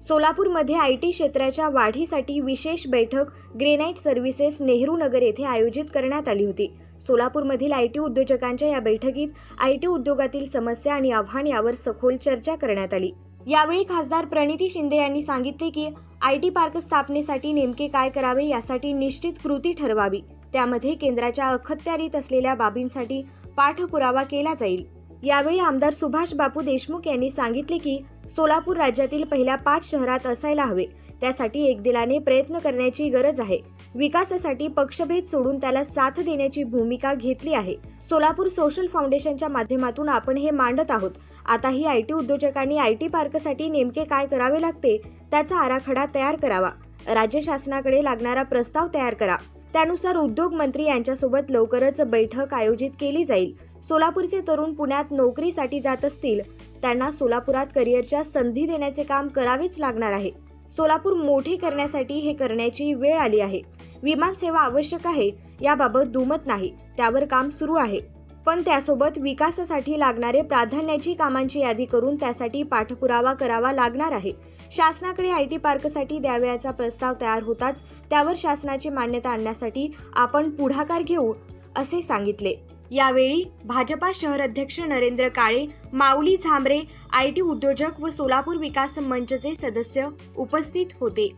सोलापूरमध्ये I T क्षेत्राच्या वाढीसाठी विशेष बैठक ग्रेनाइट सर्व्हिसेस नेहरू नगर येथे आयोजित करण्यात आली होती. सोलापूरमधील आय टी उद्योजकांच्या या बैठकीत आय टी उद्योगातील समस्या आणि आव्हान यावर सखोल चर्चा करण्यात आली. यावेळी खासदार प्रणिती शिंदे यांनी सांगितले की आय टी पार्क स्थापनेसाठी नेमके काय करावे यासाठी निश्चित कृती ठरवावी. त्यामध्ये केंद्राच्या अखत्यारीत असलेल्या बाबींसाठी पाठपुरावा केला जाईल. यावेळी आमदार सुभाष बापू देशमुख यांनी सांगितले की सोलापूर राज्यातील पहिल्या पाच शहरात असायला हवे. त्यासाठी एकदिलाने प्रयत्न करण्याची गरज आहे. विकासासाठी पक्षभेद सोडून त्याला साथ देण्याची भूमिका घेतली आहे. सोलापूर सोशल फाउंडेशनच्या माध्यमातून आपण हे मांडत आहोत. आता ही आय टी उद्योजकांनी आय टी पार्कसाठी नेमके काय करावे लागते त्याचा आराखडा तयार करावा. राज्य शासनाकडे लागणारा प्रस्ताव तयार करा. त्यानुसार उद्योग मंत्री यांच्यासोबत लवकरच बैठक आयोजित केली जाईल. सोलापूरचे तरुण पुण्यात नोकरीसाठी जात असतील त्यांना सोलापुरात करिअरच्या संधी देण्याचे काम करावेच लागणार आहे. सोलापूर मोठे करण्यासाठी हे करण्याची वेळ आली आहे. विमान सेवा आवश्यक आहे याबाबत दुमत नाही त्यावर काम सुरू आहे. पण त्यासोबत विकासासाठी लागणारे प्राधान्याची कामांची यादी करून त्यासाठी पाठपुरावा करावा लागणार आहे. शासनाकडे आय टी पार्कसाठी द्यावयाचा प्रस्ताव तयार होताच त्यावर शासनाची मान्यता आणण्यासाठी आपण पुढाकार घेऊ असे सांगितले. यावेळी भाजपा शहर अध्यक्ष नरेंद्र काळे माऊली झांबरे आय टी उद्योजक व सोलापूर विकास मंचचे सदस्य उपस्थित होते.